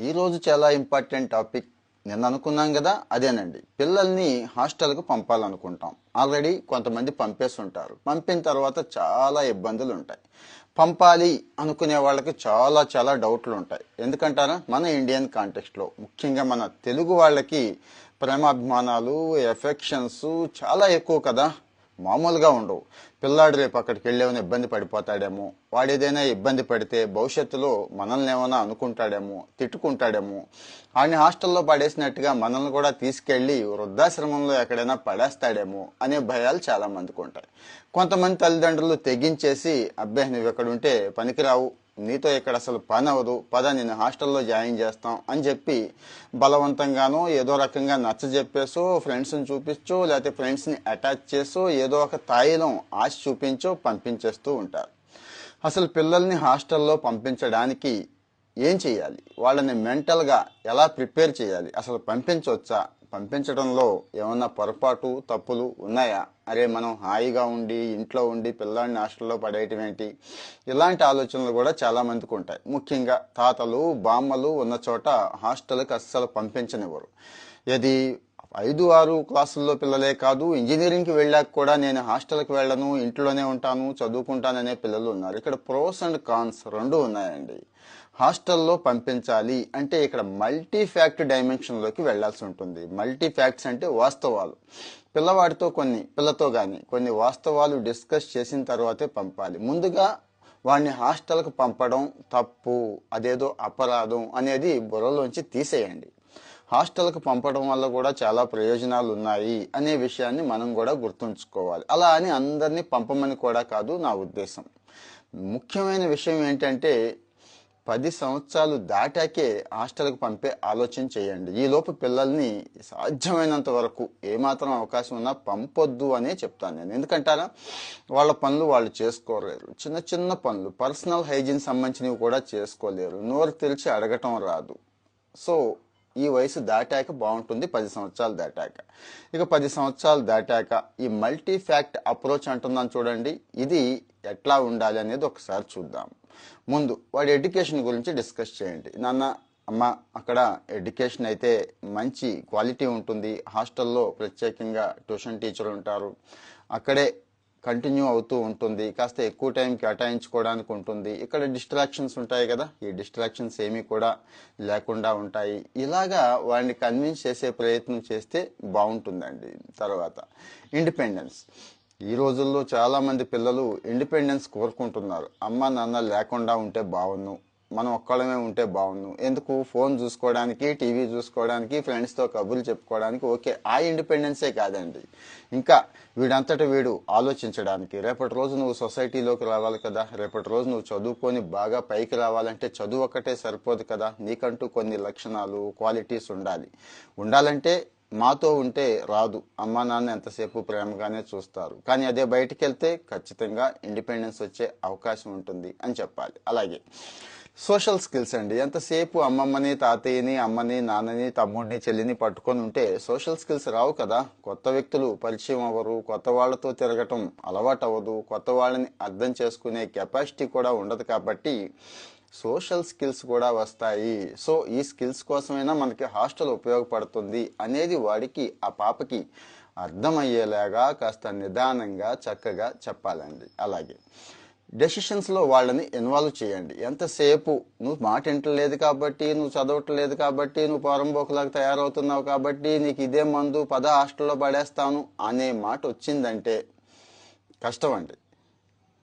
ఈరోజు చాలా important topic నిన్న అనుకున్నాం కదా అదేనండి. పిల్లల్ని హాస్టల్కు పంపాలనుకుంటాం. ఆల్రెడీ కొంతమంది పంపేసి ఉంటారు పంపిన తర్వాత చాలా ఇబ్బందులు ఉంటాయి పంపాలి అనుకునే వాళ్ళకి చాలా చాలా డౌట్లు ఉంటాయి ఎందుకంటారా? మన ఇండియన్ కాంటెక్స్ట్లో ముఖ్యంగా మన తెలుగు వాళ్ళకి ప్రేమాభిమానాలు ఎఫెక్షన్స్ చాలా ఎక్కువ కదా. మామూలుగా ఉండవు. పిల్లాడు రేపు అక్కడికి వెళ్ళేమైనా ఇబ్బంది పడిపోతాడేమో. వాడు ఏదైనా ఇబ్బంది పడితే భవిష్యత్తులో మనల్ని ఏమైనా అనుకుంటాడేమో తిట్టుకుంటాడేమో. వాడిని హాస్టల్లో పడేసినట్టుగా మనల్ని కూడా తీసుకెళ్ళి వృద్ధాశ్రమంలో ఎక్కడైనా పడేస్తాడేమో అనే భయాలు చాలా మందికి ఉంటాయి. కొంతమంది తల్లిదండ్రులు తెగించేసి అబ్బాయి నువ్వు ఎక్కడుంటే పనికిరావు నీతో ఇక్కడ అసలు పని అవ్వదు. పద నేను హాస్టల్లో జాయిన్ చేస్తాం అని చెప్పి బలవంతంగానో ఏదో రకంగా నచ్చ చెప్పేసో ఫ్రెండ్స్ని చూపించో లేకపోతే ఫ్రెండ్స్ని అటాచ్ చేసు ఏదో ఒక తాయిలం ఆశ చూపించో పంపించేస్తూ ఉంటారు. అసలు పిల్లల్ని హాస్టల్లో పంపించడానికి ఏం చేయాలి? వాళ్ళని మెంటల్గా ఎలా ప్రిపేర్ చేయాలి? అసలు పంపించవచ్చా పంపించడంలో ఏమన్నా పొరపాటు తప్పులు ఉన్నాయా? అరే మనం హాయిగా ఉండి ఇంట్లో ఉండి పిల్లాడిని హాస్టల్లో పడేయటం ఏంటి? ఇలాంటి ఆలోచనలు కూడా చాలా మందికి ఉంటాయి. ముఖ్యంగా తాతలు బామ్మలు ఉన్న చోట హాస్టల్కి అస్సలు పంపించనివ్వరు. ఇది ఐదు ఆరు క్లాసుల్లో పిల్లలే కాదు ఇంజనీరింగ్కి వెళ్ళాక కూడా నేను హాస్టల్కి వెళ్ళను ఇంట్లోనే ఉంటాను చదువుకుంటాననే పిల్లలు ఉన్నారు. ఇక్కడ ప్రోస్ అండ్ కాన్స్ రెండు ఉన్నాయండి. హాస్టల్లో పంపించాలి అంటే ఇక్కడ మల్టీ ఫ్యాక్ట్ డైమెన్షన్లోకి వెళ్ళాల్సి ఉంటుంది. మల్టీ ఫ్యాక్ట్స్ అంటే వాస్తవాలు. పిల్లవాడితో కొన్ని పిల్లతో కానీ కొన్ని వాస్తవాలు డిస్కస్ చేసిన తర్వాతే పంపాలి. ముందుగా వాడిని హాస్టల్కి పంపడం తప్పు అదేదో అపరాధం అనేది బుర్రలోంచి తీసేయండి. హాస్టల్కి పంపడం వల్ల కూడా చాలా ప్రయోజనాలు ఉన్నాయి అనే విషయాన్ని మనం కూడా గుర్తుంచుకోవాలి. అలా అని అందరినీ పంపమని కూడా కాదు నా ఉద్దేశం. ముఖ్యమైన విషయం ఏంటంటే పది సంవత్సరాలు దాటాకే హాస్టల్కి పంపే ఆలోచన చేయండి. ఈలోపు పిల్లల్ని సాధ్యమైనంత వరకు ఏమాత్రం అవకాశం ఉన్నా పంపొద్దు అనే చెప్తాను నేను. ఎందుకంటారా? వాళ్ళ పనులు వాళ్ళు చేసుకోలేరు. చిన్న చిన్న పనులు పర్సనల్ హైజీన్ సంబంధించినవి కూడా చేసుకోలేరు. నోరు తెరిచి అడగటం రాదు. సో ఈ వయసు దాటాక బాగుంటుంది పది సంవత్సరాలు దాటాక. ఇక పది సంవత్సరాలు దాటాక ఈ మల్టీ ఫ్యాక్ట్ అప్రోచ్ అంటున్నాను చూడండి. ఇది ఎట్లా ఉండాలి అనేది ఒకసారి చూద్దాం. ముందు వాడి ఎడ్యుకేషన్ గురించి డిస్కస్ చేయండి. నాన్న అమ్మ అక్కడ ఎడ్యుకేషన్ అయితే మంచి క్వాలిటీ ఉంటుంది. హాస్టల్లో ప్రత్యేకంగా ట్యూషన్ టీచర్ ఉంటారు. అక్కడే కంటిన్యూ అవుతూ ఉంటుంది. కాస్త ఎక్కువ టైం కేటాయించుకోవడానికి ఉంటుంది. ఇక్కడ డిస్ట్రాక్షన్స్ ఉంటాయి కదా. ఈ డిస్ట్రాక్షన్స్ ఏమీ కూడా లేకుండా ఉంటాయి. ఇలాగా వాడిని కన్విన్స్ చేసే ప్రయత్నం చేస్తే బాగుంటుందండి తర్వాత. ఇండిపెండెన్స్. ఈ రోజుల్లో చాలామంది పిల్లలు ఇండిపెండెన్స్ కోరుకుంటున్నారు. అమ్మ నాన్న లేకుండా ఉంటే బాగున్ను. మనం ఒక్కళ్ళమే ఉంటే బాగుండు. ఎందుకు? ఫోన్ చూసుకోవడానికి టీవీ చూసుకోవడానికి ఫ్రెండ్స్తో కబుర్లు చెప్పుకోవడానికి ఓకే. ఆ ఇండిపెండెన్సే కాదండి. ఇంకా వీడంతట వీడు ఆలోచించడానికి రేపటి రోజు నువ్వు సొసైటీలోకి రావాలి కదా? రేపటి రోజు నువ్వు చదువుకొని బాగా పైకి రావాలంటే చదువు ఒక్కటే సరిపోదు కదా? నీకంటూ కొన్ని లక్షణాలు క్వాలిటీస్ ఉండాలి. ఉండాలంటే మాతో ఉంటే రాదు. అమ్మా నాన్న ఎంతసేపు ప్రేమగానే చూస్తారు. కానీ అదే బయటికి వెళ్తే ఖచ్చితంగా ఇండిపెండెన్స్ వచ్చే అవకాశం ఉంటుంది అని చెప్పాలి. అలాగే సోషల్ స్కిల్స్ అండి. ఎంతసేపు అమ్మమ్మని తాతయ్యని అమ్మని నాన్నని తమ్ముడిని చెల్లిని పట్టుకొని ఉంటే సోషల్ స్కిల్స్ రావు కదా. కొత్త వ్యక్తులు పరిచయం అవ్వరు కొత్త వాళ్ళతో తిరగటం అలవాటు అవ్వదు కొత్త వాళ్ళని అర్థం చేసుకునే కెపాసిటీ కూడా ఉండదు కాబట్టి సోషల్ స్కిల్స్ కూడా వస్తాయి. సో ఈ స్కిల్స్ కోసమైనా మనకి హాస్టల్ ఉపయోగపడుతుంది అనేది వాడికి ఆ పాపకి అర్థమయ్యేలాగా కాస్త నిదానంగా చక్కగా చెప్పాలండి. అలాగే డెసిషన్స్లో వాళ్ళని ఇన్వాల్వ్ చేయండి. ఎంతసేపు? నువ్వు మాట వింటలేదు కాబట్టి నువ్వు చదవట్లేదు కాబట్టి నువ్వు పోరంబోకులాగా తయారవుతున్నావు కాబట్టి నీకు ఇదే మందు పద హాస్టల్లో పడేస్తాను అనే మాట వచ్చిందంటే కష్టం అండి.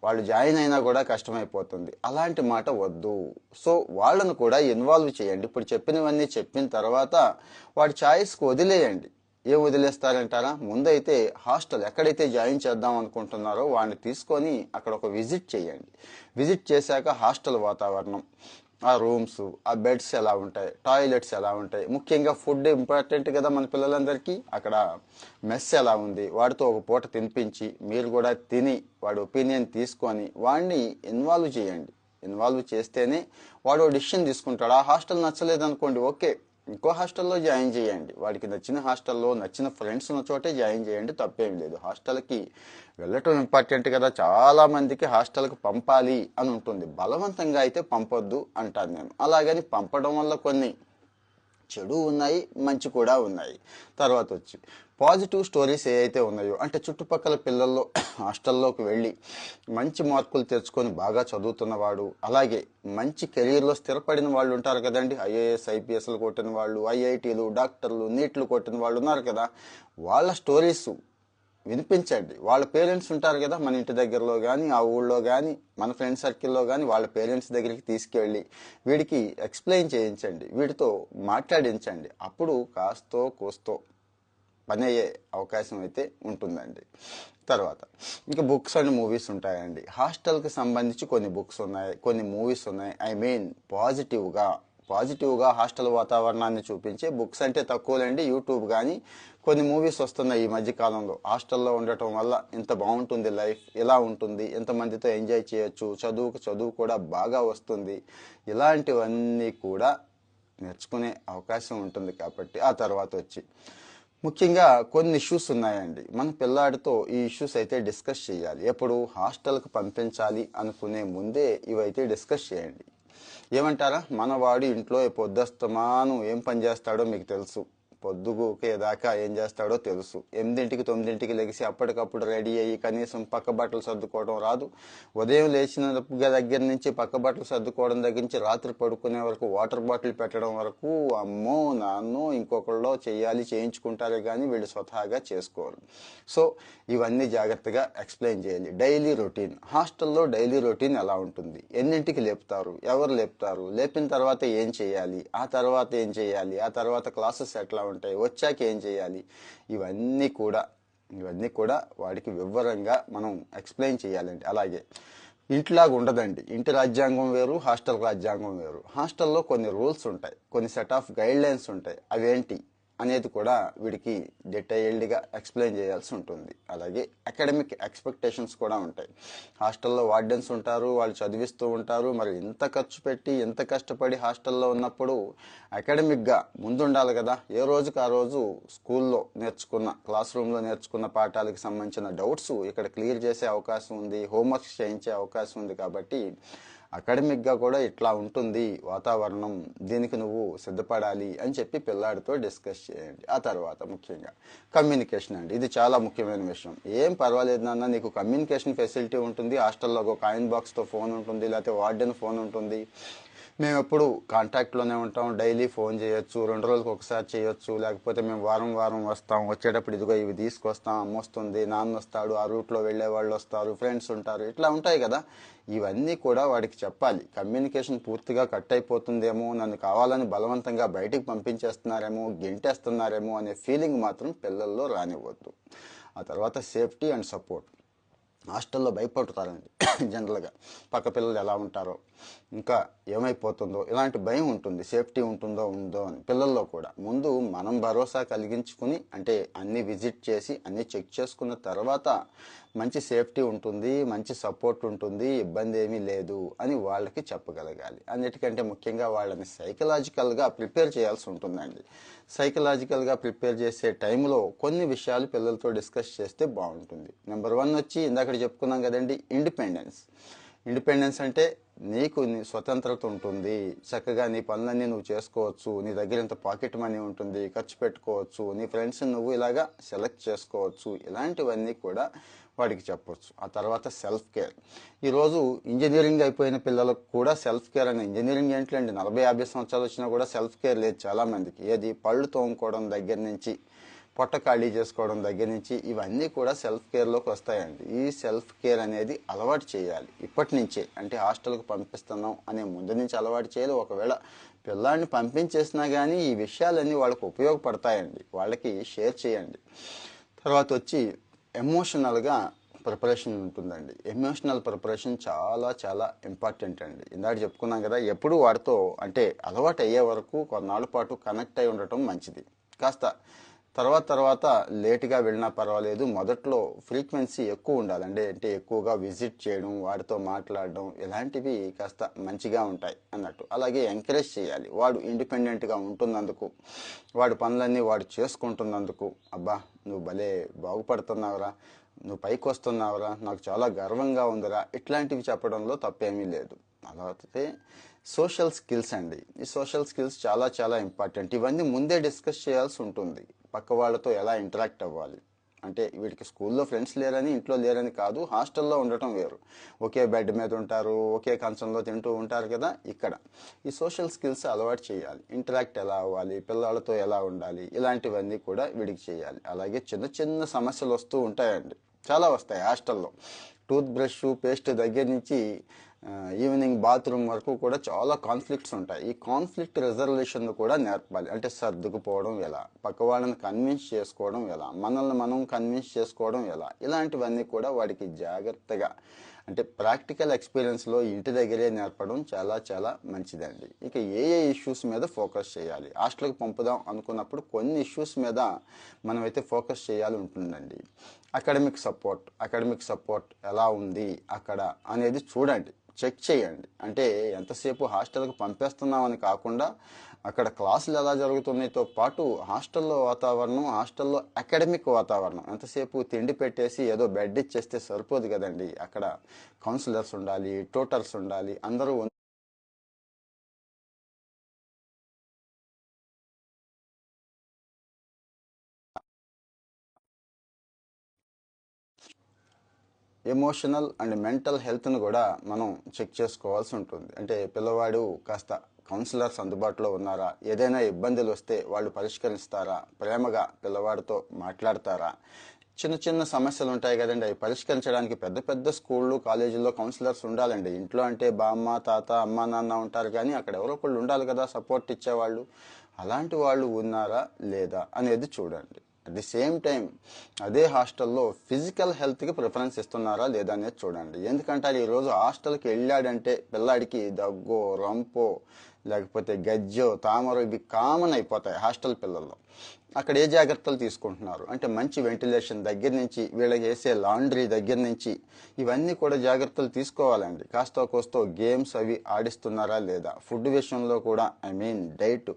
వాళ్ళు జాయిన్ అయినా కూడా కష్టమైపోతుంది. అలాంటి మాట వద్దు. సో వాళ్ళను కూడా ఇన్వాల్వ్ చేయండి. ఇప్పుడు చెప్పినవన్నీ చెప్పిన తర్వాత వాడి ఛాయిస్కి వదిలేయండి. ఏ వదిలేస్తారంటారా? ముందైతే హాస్టల్ ఎక్కడైతే జాయిన్ చేద్దాం అనుకుంటున్నారో వాడిని తీసుకొని అక్కడ ఒక విజిట్ చేయండి. విజిట్ చేశాక హాస్టల్ వాతావరణం ఆ రూమ్స్ ఆ బెడ్స్ ఎలా ఉంటాయి టాయిలెట్స్ ఎలా ఉంటాయి ముఖ్యంగా ఫుడ్ ఇంపార్టెంట్ కదా మన పిల్లలందరికీ. అక్కడ మెస్ ఎలా ఉంది వాడితో ఒక పూట తినిపించి మీరు కూడా తిని వాడి ఒపీనియన్ తీసుకొని వాడిని ఇన్వాల్వ్ చేయండి. ఇన్వాల్వ్ చేస్తేనే వాడు డిసిషన్ తీసుకుంటాడు. ఆ హాస్టల్ నచ్చలేదు అనుకోండి ఓకే ఇంకో హాస్టల్లో జాయిన్ చేయండి. వాడికి నచ్చిన హాస్టల్లో నచ్చిన ఫ్రెండ్స్ ఉన్న చోటే జాయిన్ చేయండి తప్పేం లేదు. హాస్టల్కి వెళ్ళటం ఇంపార్టెంట్ కదా. చాలా మందికి హాస్టల్కి పంపాలి అని ఉంటుంది. బలవంతంగా అయితే పంపొద్దు అంటాను నేను. అలాగని పంపడం వల్ల కొన్ని చెడు ఉన్నాయి మంచి కూడా ఉన్నాయి. తర్వాత వచ్చి పాజిటివ్ స్టోరీస్ ఏవైతే ఉన్నాయో అంటే చుట్టుపక్కల పిల్లల్లో హాస్టల్లోకి వెళ్ళి మంచి మార్కులు తెచ్చుకొని బాగా చదువుతున్నవాడు అలాగే మంచి కెరీర్లో స్థిరపడిన వాళ్ళు ఉంటారు కదండి. ఐఏఎస్ ఐపీఎస్లు కొట్టిన వాళ్ళు ఐఐటీలు డాక్టర్లు నీట్లు కొట్టిన వాళ్ళు ఉన్నారు కదా. వాళ్ళ స్టోరీస్ వినిపించండి. వాళ్ళ పేరెంట్స్ ఉంటారు కదా మన ఇంటి దగ్గరలో కానీ ఆ ఊళ్ళో కానీ మన ఫ్రెండ్ సర్కిల్లో కానీ వాళ్ళ పేరెంట్స్ దగ్గరికి తీసుకెళ్ళి వీడికి ఎక్స్ప్లెయిన్ చేయించండి. వీడితో మాట్లాడించండి. అప్పుడు కాస్తో కోస్తో పని అయ్యే అవకాశం అయితే ఉంటుందండి. తర్వాత ఇంకా బుక్స్ అండ్ మూవీస్ ఉంటాయండి. హాస్టల్కి సంబంధించి కొన్ని బుక్స్ ఉన్నాయి కొన్ని మూవీస్ ఉన్నాయి. ఐ మీన్ పాజిటివ్గా పాజిటివ్గా హాస్టల్ వాతావరణాన్ని చూపించే బుక్స్ అంటే తక్కువలేండి. యూట్యూబ్ కానీ కొన్ని మూవీస్ వస్తున్నాయి ఈ మధ్య కాలంలో. హాస్టల్లో ఉండటం వల్ల ఇంత బాగుంటుంది లైఫ్ ఎలా ఉంటుంది ఎంతమందితో ఎంజాయ్ చేయొచ్చు చదువుకు చదువు కూడా బాగా వస్తుంది. ఇలాంటివన్నీ కూడా నేర్చుకునే అవకాశం ఉంటుంది కాబట్టి ఆ తర్వాత వచ్చి. ముఖ్యంగా కొన్ని ఇష్యూస్ ఉన్నాయండి. మన పిల్లాడితో ఈ ఇష్యూస్ అయితే డిస్కస్ చేయాలి. ఎప్పుడు హాస్టల్కి పంపించాలి అనుకునే ముందే ఇవైతే డిస్కస్ చేయండి. ఏమంటారా? మనవాడు ఇంట్లో పొద్దుస్తమాను ఏం పని చేస్తాడో మీకు తెలుసు. పొద్దుగుకే దాకా ఏం చేస్తాడో తెలుసు. ఎనిమిదింటికి తొమ్మిదింటికి లెగిసి అప్పటికప్పుడు రెడీ అయ్యి కనీసం పక్క బట్టలు సర్దుకోవడం రాదు. ఉదయం లేచిన దగ్గర నుంచి పక్క బట్టలు సర్దుకోవడం దగ్గర నుంచి రాత్రి పడుకునే వరకు వాటర్ బాటిల్ పెట్టడం వరకు అమ్మో నాన్నో ఇంకొకళ్ళో చేయాలి చేయించుకుంటారే కానీ వీళ్ళు స్వతహాగా చేసుకోరు. సో ఇవన్నీ జాగ్రత్తగా ఎక్స్ప్లెయిన్ చేయాలి. Daily routine. హాస్టల్లో డైలీ రొటీన్ ఎలా ఉంటుంది? ఎన్నింటికి లేపుతారు? ఎవరు లేపుతారు? లేపిన తర్వాత ఏం చేయాలి? ఆ తర్వాత ఏం చేయాలి? ఆ తర్వాత క్లాసెస్ ఎట్లా ఉంటాయి. వచ్చాక ఏం చేయాలి? ఇవన్నీ కూడా ఇవన్నీ కూడా వాడికి వివరంగా మనం ఎక్స్ప్లెయిన్ చేయాలండి. అలాగే ఇంటిలాగా ఉండదండి. ఇంటి రాజ్యాంగం వేరు హాస్టల్ రాజ్యాంగం వేరు. హాస్టల్లో కొన్ని రూల్స్ ఉంటాయి. కొన్ని సెట్ ఆఫ్ గైడ్ లైన్స్ ఉంటాయి. అవేంటి? అనేది కూడా వీడికి డీటెయిల్డ్గా ఎక్స్ప్లెయిన్ చేయాల్సి ఉంటుంది. అలాగే అకాడమిక్ ఎక్స్పెక్టేషన్స్ కూడా ఉంటాయి. హాస్టల్లో వార్డెన్స్ ఉంటారు వాళ్ళు చదివిస్తూ ఉంటారు. మరి ఇంత ఖర్చు పెట్టి ఎంత కష్టపడి హాస్టల్లో ఉన్నప్పుడు అకాడమిక్గా ముందుండాలి కదా. ఏ రోజుకి ఆ రోజు స్కూల్లో నేర్చుకున్న క్లాస్ రూమ్లో నేర్చుకున్న పాఠాలకు సంబంధించిన డౌట్స్ ఇక్కడ క్లియర్ చేసే అవకాశం ఉంది హోంవర్క్స్ చేయించే అవకాశం ఉంది కాబట్టి అకాడమిక్గా కూడా ఇట్లా ఉంటుంది వాతావరణం దీనికి నువ్వు సిద్ధపడాలి అని చెప్పి పిల్లాడితో డిస్కస్ చేయండి. ఆ తర్వాత ముఖ్యంగా కమ్యూనికేషన్ అండి. ఇది చాలా ముఖ్యమైన విషయం. ఏం పర్వాలేదు నాన్న నీకు కమ్యూనికేషన్ ఫెసిలిటీ ఉంటుంది. హాస్టల్లో ఒక కాయిన్ బాక్స్తో ఫోన్ ఉంటుంది లేకపోతే వార్డెన్ ఫోన్ ఉంటుంది. మేము ఎప్పుడు కాంటాక్ట్లోనే ఉంటాం. డైలీ ఫోన్ చేయొచ్చు రెండు రోజులకు ఒకసారి చేయొచ్చు. లేకపోతే మేము వారం వారం వస్తాం. వచ్చేటప్పుడు ఇదిగో ఇవి తీసుకొస్తాం. అమ్మొస్తుంది నాన్న వస్తాడు ఆ రూట్లో వెళ్ళే వాళ్ళు వస్తారు ఫ్రెండ్స్ ఉంటారు. ఇట్లా ఉంటాయి కదా. ఇవన్నీ కూడా వాడికి చెప్పాలి. కమ్యూనికేషన్ పూర్తిగా కట్ అయిపోతుందేమో నన్ను కావాలని బలవంతంగా బయటికి పంపించేస్తున్నారేమో గెంటేస్తున్నారేమో అనే ఫీలింగ్ మాత్రం పిల్లల్లో రానివ్వద్దు. ఆ తర్వాత సేఫ్టీ అండ్ సపోర్ట్. హాస్టల్లో భయపడుతారండి. జనరల్గా పక్క పిల్లలు ఎలా ఉంటారో. ఇంకా ఏమైపోతుందో ఇలాంటి భయం ఉంటుంది సేఫ్టీ ఉంటుందో ఉందో అని పిల్లల్లో కూడా. ముందు మనం భరోసా కలిగించుకుని అంటే అన్ని విజిట్ చేసి అన్ని చెక్ చేసుకున్న తర్వాత మంచి సేఫ్టీ ఉంటుంది మంచి సపోర్ట్ ఉంటుంది ఇబ్బంది ఏమీ లేదు అని వాళ్ళకి చెప్పగలగాలి. అన్నిటికంటే ముఖ్యంగా వాళ్ళని సైకలాజికల్గా ప్రిపేర్ చేయాల్సి ఉంటుందండి. సైకలాజికల్గా ప్రిపేర్ చేసే టైంలో కొన్ని విషయాలు పిల్లలతో డిస్కస్ చేస్తే బాగుంటుంది. నెంబర్ వన్ వచ్చి ఇందాక చెప్పుకున్నాం కదండి ఇండిపెండెన్స్. ఇండిపెండెన్స్ అంటే నీకు నీ స్వతంత్రత ఉంటుంది. చక్కగా నీ పనులన్నీ నువ్వు చేసుకోవచ్చు. నీ దగ్గర ఇంత పాకెట్ మనీ ఉంటుంది. ఖర్చు పెట్టుకోవచ్చు. నీ ఫ్రెండ్స్ నువ్వు ఇలాగా సెలెక్ట్ చేసుకోవచ్చు. ఇలాంటివన్నీ కూడా వాడికి చెప్పొచ్చు. ఆ తర్వాత సెల్ఫ్ కేర్. ఈరోజు ఇంజనీరింగ్ అయిపోయిన పిల్లలకు కూడా సెల్ఫ్ కేర్ అనే ఇంజనీరింగ్ ఏంటంటే నలభై యాభై సంవత్సరాలు వచ్చినా కూడా సెల్ఫ్ కేర్ లేదు చాలామందికి. ఏది? పళ్ళు తోముకోవడం దగ్గర నుంచి పొట్ట ఖాళీ చేసుకోవడం దగ్గర నుంచి ఇవన్నీ కూడా సెల్ఫ్ కేర్లోకి వస్తాయండి. ఈ సెల్ఫ్ కేర్ అనేది అలవాటు చేయాలి. ఇప్పటి నుంచే అంటే హాస్టల్కి పంపిస్తున్నాం అనే ముందు నుంచి అలవాటు చేయాలి. ఒకవేళ పిల్లాడిని పంపించేసినా కానీ ఈ విషయాలన్నీ వాళ్ళకి ఉపయోగపడతాయండి. వాళ్ళకి షేర్ చేయండి. తర్వాత వచ్చి ఎమోషనల్గా ప్రిపరేషన్ ఉంటుందండి. ఎమోషనల్ ప్రిపరేషన్ చాలా చాలా ఇంపార్టెంట్ అండి. ఇందాక చెప్పుకున్నాం కదా ఎప్పుడు వాడితో అంటే అలవాటు అయ్యే వరకు కొన్నాళ్ళ పాటు కనెక్ట్ అయి ఉండటం మంచిది. కాస్త తర్వాత తర్వాత లేట్గా వెళ్ళినా పర్వాలేదు. మొదట్లో ఫ్రీక్వెన్సీ ఎక్కువ ఉండాలండి. అంటే అంటే ఎక్కువగా విజిట్ చేయడం వాడితో మాట్లాడడం ఇలాంటివి కాస్త మంచిగా ఉంటాయి అన్నట్టు. అలాగే ఎంకరేజ్ చేయాలి. వాడు ఇండిపెండెంట్గా ఉంటున్నందుకు వాడి పనులన్నీ వాడు చేసుకుంటున్నందుకు అబ్బా నువ్వు భలే బాగుపడుతున్నావురా నువ్వు పైకి వస్తున్నావురా నాకు చాలా గర్వంగా ఉందిరా ఇట్లాంటివి చెప్పడంలో తప్పేమీ లేదు. అలాగే సోషల్ స్కిల్స్ అండి. ఈ సోషల్ స్కిల్స్ చాలా చాలా ఇంపార్టెంట్. ఇవన్నీ ముందే డిస్కస్ చేయాల్సి ఉంటుంది. పక్క వాళ్ళతో ఎలా ఇంటరాక్ట్ అవ్వాలి? అంటే వీడికి స్కూల్లో ఫ్రెండ్స్ లేరని ఇంట్లో లేరని కాదు హాస్టల్లో ఉండటం వేరు. ఒకే బెడ్ మీద ఉంటారు ఒకే కంచంలో తింటూ ఉంటారు కదా ఇక్కడ. ఈ సోషల్ స్కిల్స్ అలవాటు చేయాలి. ఇంటరాక్ట్ ఎలా అవ్వాలి? పిల్లలతో ఎలా ఉండాలి? ఇలాంటివన్నీ కూడా వీడికి చేయాలి. అలాగే చిన్న చిన్న సమస్యలు వస్తూ ఉంటాయండి. చాలా వస్తాయి హాస్టల్లో. టూత్ బ్రష్ పేస్ట్ దగ్గర నుంచి ఈవినింగ్ బాత్రూమ్ వరకు కూడా చాలా కాన్ఫ్లిక్ట్స్ ఉంటాయి. ఈ కాన్ఫ్లిక్ట్ రిజర్వేషన్ కూడా నేర్పాలి. అంటే సర్దుకుపోవడం ఎలా? పక్క వాళ్ళని కన్విన్స్ చేసుకోవడం ఎలా? మనల్ని మనం కన్విన్స్ చేసుకోవడం ఎలా? ఇలాంటివన్నీ కూడా వాడికి జాగ్రత్తగా అంటే ప్రాక్టికల్ ఎక్స్పీరియన్స్లో ఇంటి దగ్గరే నేర్పడం చాలా చాలా మంచిదండి. ఇక ఏ ఏ ఇష్యూస్ మీద ఫోకస్ చేయాలి? హాస్టల్కి పంపుదాం అనుకున్నప్పుడు కొన్ని ఇష్యూస్ మీద మనమైతే ఫోకస్ చేయాలి ఉంటుందండి. అకాడమిక్ సపోర్ట్ అకాడమిక్ సపోర్ట్ ఎలా ఉంది అక్కడ అనేది చూడండి. చెక్ చేయండి. అంటే ఎంతసేపు హాస్టల్కి పంపేస్తున్నామని కాకుండా అక్కడ క్లాసులు ఎలా జరుగుతున్నాయితో పాటు హాస్టల్లో వాతావరణం హాస్టల్లో అకాడమిక్ వాతావరణం. ఎంతసేపు తిండి పెట్టేసి ఏదో బెడ్ ఇచ్చేస్తే సరిపోదు కదండి. అక్కడ కౌన్సిలర్స్ ఉండాలి టోటల్స్ ఉండాలి అందరూ ఎమోషనల్ అండ్ మెంటల్ హెల్త్ను కూడా మనం చెక్ చేసుకోవాల్సి ఉంటుంది. అంటే పిల్లవాడు కాస్త కౌన్సిలర్స్ అందుబాటులో ఉన్నారా? ఏదైనా ఇబ్బందులు వస్తే వాళ్ళు పరిష్కరిస్తారా? ప్రేమగా పిల్లవాడితో మాట్లాడతారా? చిన్న చిన్న సమస్యలు ఉంటాయి కదండి. అవి పరిష్కరించడానికి పెద్ద పెద్ద స్కూళ్ళు కాలేజీల్లో కౌన్సిలర్స్ ఉండాలండి. ఇంట్లో అంటే బామ్మ తాత అమ్మ నాన్న ఉంటారు కానీ అక్కడ ఎవరో ఒకళ్ళు ఉండాలి కదా సపోర్ట్ ఇచ్చేవాళ్ళు. అలాంటి వాళ్ళు ఉన్నారా లేదా అనేది చూడండి. అట్ ది సేమ్ టైం అదే హాస్టల్లో ఫిజికల్ హెల్త్కి ప్రిఫరెన్స్ ఇస్తున్నారా లేదా అనేది చూడండి. ఎందుకంటే అది ఈరోజు హాస్టల్కి వెళ్ళాడంటే పిల్లాడికి దగ్గు రంపో లేకపోతే గజ్జో తామరో ఇవి కామన్ అయిపోతాయి హాస్టల్ పిల్లల్లో. అక్కడ ఏ జాగ్రత్తలు తీసుకుంటున్నారు? అంటే మంచి వెంటిలేషన్ దగ్గర నుంచి వీళ్ళకి వేసే లాండ్రీ దగ్గర నుంచి ఇవన్నీ కూడా జాగ్రత్తలు తీసుకోవాలండి. కాస్త కోస్తో గేమ్స్ అవి ఆడిస్తున్నారా లేదా? ఫుడ్ విషయంలో కూడా ఐ మీన్ డైట్.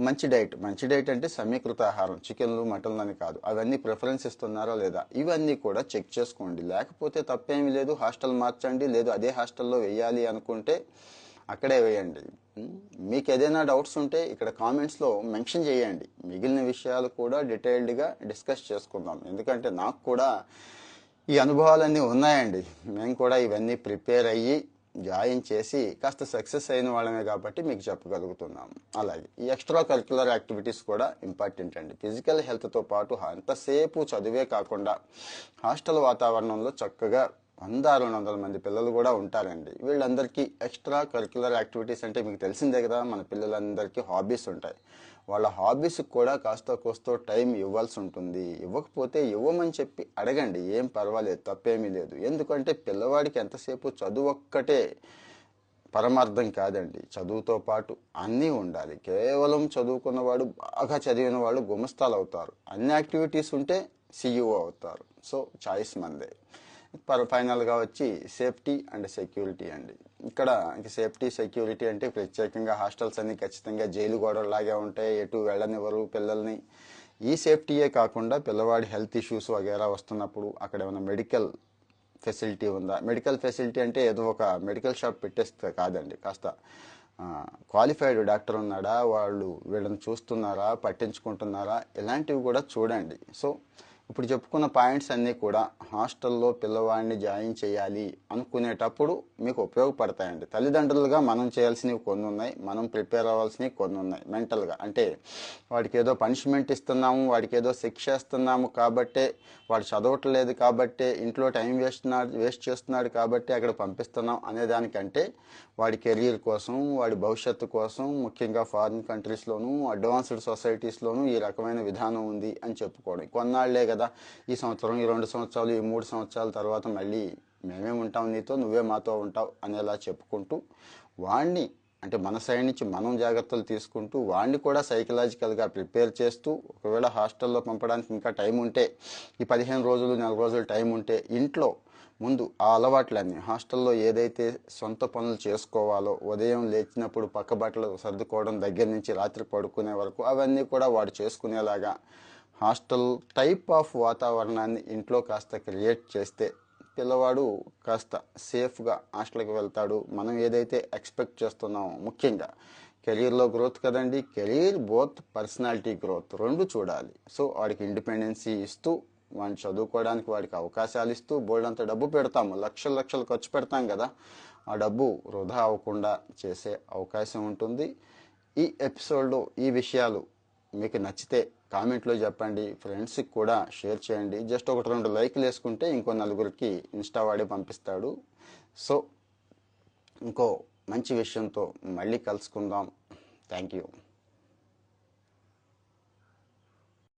మంచి డైట్ మంచి డైట్ అంటే సమీకృత ఆహారం చికెన్లు మటన్లు అని కాదు. అవన్నీ ప్రిఫరెన్స్ ఇస్తున్నారా లేదా? ఇవన్నీ కూడా చెక్ చేసుకోండి. లేకపోతే తప్పేమీ లేదు. హాస్టల్ మార్చండి. లేదు అదే హాస్టల్లో వేయాలి అనుకుంటే అక్కడే వేయండి. మీకు ఏదైనా డౌట్స్ ఉంటే ఇక్కడ కామెంట్స్లో మెన్షన్ చేయండి. మిగిలిన విషయాలు కూడా డీటెయిల్డ్గా డిస్కస్ చేసుకుందాం. ఎందుకంటే నాకు కూడా ఈ అనుభవాలన్నీ ఉన్నాయండి. మేము కూడా ఇవన్నీ ప్రిపేర్ అయ్యి జాయిన్ చేసి కాస్త సక్సెస్ అయిన వాళ్ళమే కాబట్టి మీకు చెప్పగలుగుతున్నాం. అలాగే ఈ ఎక్స్ట్రా కరిక్యులర్ యాక్టివిటీస్ కూడా ఇంపార్టెంట్ అండి. ఫిజికల్ హెల్త్తో పాటు అంతసేపు చదివే కాకుండా హాస్టల్ వాతావరణంలో చక్కగా వంద రెండు వందల మంది పిల్లలు కూడా ఉంటారండి. వీళ్ళందరికీ ఎక్స్ట్రా కరిక్యులర్ యాక్టివిటీస్ అంటే మీకు తెలిసిందే కదా మన పిల్లలందరికీ హాబీస్ ఉంటాయి. వాళ్ళ హాబీస్కి కూడా కాస్త కోస్తో టైం ఇవ్వాల్సి ఉంటుంది. ఇవ్వకపోతే ఇవ్వమని చెప్పి అడగండి. ఏం పర్వాలేదు తప్పేమీ లేదు. ఎందుకంటే పిల్లవాడికి ఎంతసేపు చదువు ఒక్కటే పరమార్థం కాదండి. చదువుతో పాటు అన్నీ ఉండాలి. కేవలం చదువుకున్నవాడు బాగా చదివిన వాళ్ళు గుమస్తాలు అవుతారు అన్ని యాక్టివిటీస్ ఉంటే సీఈఓ అవుతారు. సో చాయిస్ మందే. పర్ ఫైనల్గా వచ్చి సేఫ్టీ అండ్ సెక్యూరిటీ అండి. ఇక్కడ సేఫ్టీ సెక్యూరిటీ అంటే ప్రత్యేకంగా హాస్టల్స్ అన్ని ఖచ్చితంగా జైలు గోడలాగే ఉంటాయి. ఎటు వెళ్ళనివ్వరు పిల్లల్ని. ఈ సేఫ్టీయే కాకుండా పిల్లవాడి హెల్త్ ఇష్యూస్ వగేరా వస్తున్నప్పుడు అక్కడ ఏమైనా మెడికల్ ఫెసిలిటీ ఉందా? మెడికల్ ఫెసిలిటీ అంటే ఏదో ఒక మెడికల్ షాప్ పెట్టేస్తే కాదండి. కాస్త క్వాలిఫైడ్ డాక్టర్ ఉన్నాడా? వాళ్ళు వీళ్ళని చూస్తున్నారా? పట్టించుకుంటున్నారా? ఇలాంటివి కూడా చూడండి. సో ఇప్పుడు చెప్పుకున్న పాయింట్స్ అన్నీ కూడా హాస్టల్లో పిల్లవాడిని జాయిన్ చేయాలి అనుకునేటప్పుడు మీకు ఉపయోగపడతాయండి. తల్లిదండ్రులుగా మనం చేయాల్సినవి కొన్ని ఉన్నాయి. మనం ప్రిపేర్ అవ్వాల్సినవి కొన్ని ఉన్నాయి. మెంటల్గా అంటే వాడికి ఏదో పనిష్మెంట్ ఇస్తున్నాము వాడికి ఏదో శిక్ష ఇస్తున్నాము కాబట్టే వాడు చదవట్లేదు కాబట్టే ఇంట్లో టైం వేస్ట్ వేస్ట్ చేస్తున్నాడు కాబట్టి అక్కడ పంపిస్తున్నాం అనే దానికంటే వాడి కెరీర్ కోసం వాడి భవిష్యత్తు కోసం ముఖ్యంగా ఫారిన్ కంట్రీస్లోనూ అడ్వాన్స్డ్ సొసైటీస్లోనూ ఈ రకమైన విధానం ఉంది అని చెప్పుకోవడం. కొన్నాళ్ళే కదా? ఈ సంవత్సరం ఈ రెండు సంవత్సరాలు ఈ మూడు సంవత్సరాల తర్వాత మళ్ళీ మేమే ఉంటాం నీతో నువ్వే మాతో ఉంటావు అనేలా చెప్పుకుంటూ వాడిని అంటే మన సైడ్ నుంచి మనం జాగ్రత్తలు తీసుకుంటూ వాడిని కూడా సైకలాజికల్గా ప్రిపేర్ చేస్తూ ఒకవేళ హాస్టల్లో పంపడానికి ఇంకా టైం ఉంటే ఈ పదిహేను రోజులు నెల రోజులు టైం ఉంటే ఇంట్లో ముందు ఆ అలవాట్లన్నీ హాస్టల్లో ఏదైతే సొంత పనులు చేసుకోవాలో ఉదయం లేచినప్పుడు పక్క బట్టలు సర్దుకోవడం దగ్గర నుంచి రాత్రి పడుకునే వరకు అవన్నీ కూడా వాడు చేసుకునేలాగా హాస్టల్ టైప్ ఆఫ్ వాతావరణాన్ని ఇంట్లో కాస్త క్రియేట్ చేస్తే పిల్లవాడు కాస్త సేఫ్గా హాస్టల్కి వెళ్తాడు. మనం ఏదైతే ఎక్స్పెక్ట్ చేస్తున్నామో ముఖ్యంగా కెరీర్లో గ్రోత్ కదండి. కెరీర్ బోత్ పర్సనాలిటీ గ్రోత్ రెండు చూడాలి. సో వాడికి ఇండిపెండెన్సీ ఇస్తూ వాడిని చదువుకోవడానికి వాడికి అవకాశాలు ఇస్తూ బోల్డ్ అంత డబ్బు పెడతాము. లక్షలు లక్షలు ఖర్చు పెడతాం కదా. ఆ డబ్బు వృధా అవ్వకుండా చేసే అవకాశం ఉంటుంది. ఈ ఎపిసోడ్లో ఈ విషయాలు మీకు నచ్చితే కామెంట్లో చెప్పండి ఫ్రెండ్స్కి కూడా షేర్ చేయండి. జస్ట్ ఒకటి రెండు లైక్లు వేసుకుంటే ఇంకో నలుగురికి ఇన్స్టా వాడి పంపిస్తాడు. సో ఇంకో మంచి విషయంతో మళ్ళీ కలుసుకుందాం. Thank you